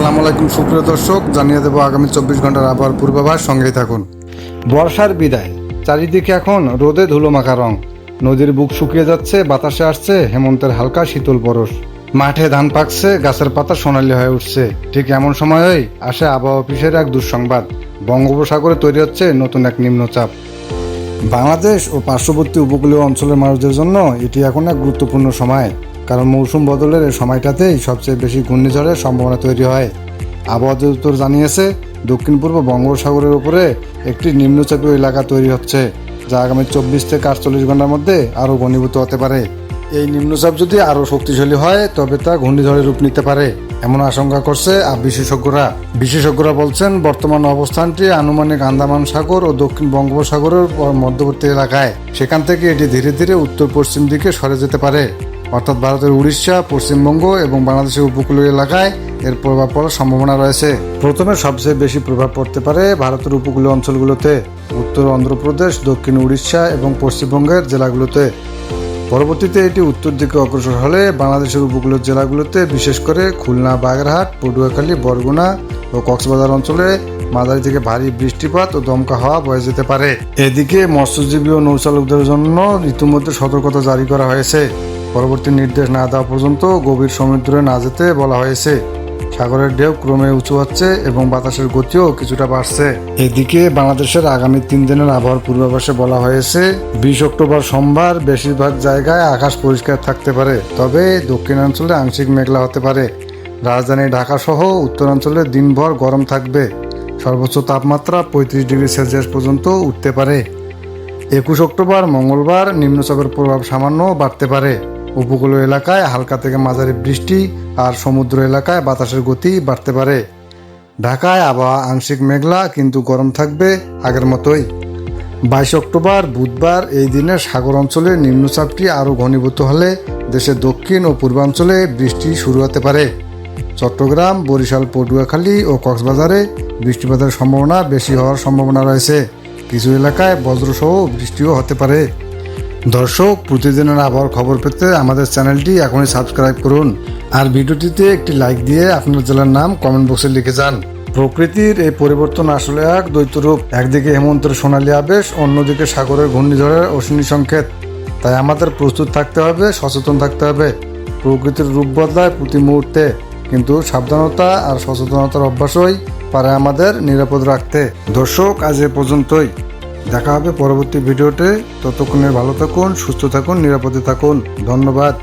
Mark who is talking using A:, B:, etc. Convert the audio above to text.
A: আসসালামু আলাইকুম, সুপ্রিয় দর্শক। জানিয়ে দেবো আগামী চব্বিশ ঘণ্টার আবহাওয়ার পূর্বাভাস। সঙ্গেই থাকুন। বর্ষার বিদায়। চারিদিকে এখন রোদে ধুলো মাখা রং। নদীর বুক শুকিয়ে যাচ্ছে, বাতাসে আসছে, হেমন্তের হালকা শীতল পরশ মাঠে ধান পাকছে, গাছের পাতা সোনালি হয়ে উঠছে। ঠিক এমন সময়ই আসে আবহাওয়া অফিসের এক দুঃসংবাদ। বঙ্গোপসাগরে তৈরি হচ্ছে নতুন এক নিম্নচাপ। বাংলাদেশ ও পার্শ্ববর্তী উপকূলীয় অঞ্চলের মানুষদের জন্য এটি এখন এক গুরুত্বপূর্ণ সময়। কারণ মৌসুম বদলের এই সময়টাতেই সবচেয়ে বেশি ঘূর্ণিঝড়ের সম্ভাবনা তৈরি হয়। আবহাওয়া অধিদপ্তর জানিয়েছে, দক্ষিণ পূর্ব বঙ্গোপসাগরের উপরে একটি নিম্নচাপীয় এলাকা তৈরি হচ্ছে, যা আগামী চব্বিশ থেকে আটচল্লিশ ঘণ্টার মধ্যে আরও ঘনীভূত হতে পারে। এই নিম্নচাপ যদি আরও শক্তিশালী হয়, তবে তা ঘূর্ণিঝড়ের রূপ নিতে পারে, এমন আশঙ্কা করছে বিশেষজ্ঞরা। বিশেষজ্ঞরা বলছেন, বর্তমান অবস্থানটি আনুমানিক আন্দামান সাগর ও দক্ষিণ বঙ্গোপসাগরের মধ্যবর্তী এলাকায়। সেখান থেকে এটি ধীরে ধীরে উত্তর পশ্চিম দিকে সরে যেতে পারে। অর্থাৎ ভারতের উড়িষ্যা, পশ্চিমবঙ্গ এবং বাংলাদেশের উপকূলীয় এলাকায় এর প্রভাব পড়ার সম্ভাবনা রয়েছে। প্রথমে সবচেয়ে বেশি প্রভাব পড়তে পারে ভারতের উপকূলীয় অঞ্চলগুলোতে, উত্তর অন্ধ্রপ্রদেশ, দক্ষিণ উড়িষ্যা এবং পশ্চিমবঙ্গের জেলাগুলোতে। পরবর্তীতে এটি উত্তর দিকে অগ্রসর হলে বাংলাদেশের উপকূলীয় জেলাগুলোতে, বিশেষ করে খুলনা, বাগেরহাট, পটুয়াখালী, বরগুনা ও কক্সবাজার অঞ্চলে মাঝারি থেকে ভারী বৃষ্টিপাত ও দমকা হাওয়া বয়ে যেতে পারে। এদিকে মৎস্যজীবী ও নৌচালকদের জন্য ইতিমধ্যে সতর্কতা জারি করা হয়েছে। পরবর্তী নির্দেশ না দেওয়া পর্যন্ত গভীর সমুদ্রে না যেতে বলা হয়েছে। সাগরের ঢেউ ক্রমে উঁচু হচ্ছে এবং বাতাসের গতিও কিছুটা বাড়ছে। এদিকে বাংলাদেশের আগামী তিন দিনের আবহাওয়ার পূর্বাভাসে বলা হয়েছে, বিশ অক্টোবর সোমবার বেশিরভাগ জায়গায় আকাশ পরিষ্কার থাকতে পারে, তবে দক্ষিণাঞ্চলে আংশিক মেঘলা হতে পারে। রাজধানী ঢাকা সহ উত্তরাঞ্চলে দিনভর গরম থাকবে। সর্বোচ্চ তাপমাত্রা পঁয়ত্রিশ ডিগ্রি সেলসিয়াস পর্যন্ত উঠতে পারে। একুশ অক্টোবর মঙ্গলবার নিম্নচাপের প্রভাব সামান্য বাড়তে পারে। উপকূলীয় এলাকায় হালকা থেকে মাঝারি বৃষ্টি আর সমুদ্র এলাকায় বাতাসের গতি বাড়তে পারে। ঢাকায় আবহাওয়া আংশিক মেঘলা, কিন্তু গরম থাকবে আগের মতোই। বাইশ অক্টোবর, বুধবার এই দিনে সাগর অঞ্চলে নিম্নচাপটি আরও ঘনীভূত হলে দেশের দক্ষিণ ও পূর্বাঞ্চলে বৃষ্টি শুরু হতে পারে। চট্টগ্রাম, বরিশাল, পটুয়াখালী ও কক্সবাজারে বৃষ্টিপাতের সম্ভাবনা বেশি হওয়ার সম্ভাবনা রয়েছে। কিছু এলাকায় বজ্রসহ বৃষ্টিও হতে পারে। দর্শক, প্রতিদিনের আবহাওয়ার খবর পেতে আমাদের চ্যানেলটি এখনই সাবস্ক্রাইব করুন। আর ভিডিওটিতে একটি লাইক দিয়ে আপনার জেলার নাম কমেন্ট বক্সে লিখে যান। প্রকৃতির এই পরিবর্তন আসলে এক দ্বৈত রূপ। একদিকে হেমন্তের সোনালী আবেশ, অন্যদিকে সাগরের ঘূর্ণিঝড়ের অশ্বিনী সংকেত। তাই আমাদের প্রস্তুত থাকতে হবে, সচেতন থাকতে হবে। প্রকৃতির রূপ বদলায় প্রতি মুহূর্তে। কিন্তু সাবধানতা আর সচেতনতার অভ্যাসই পারে আমাদের নিরাপদ রাখতে। দর্শক, আজ এ পর্যন্তই। দেখা হবে পরবর্তী ভিডিওতে। ততক্ষণে ভালো থাকুন সুস্থ থাকুন নিরাপদে থাকুন। ধন্যবাদ।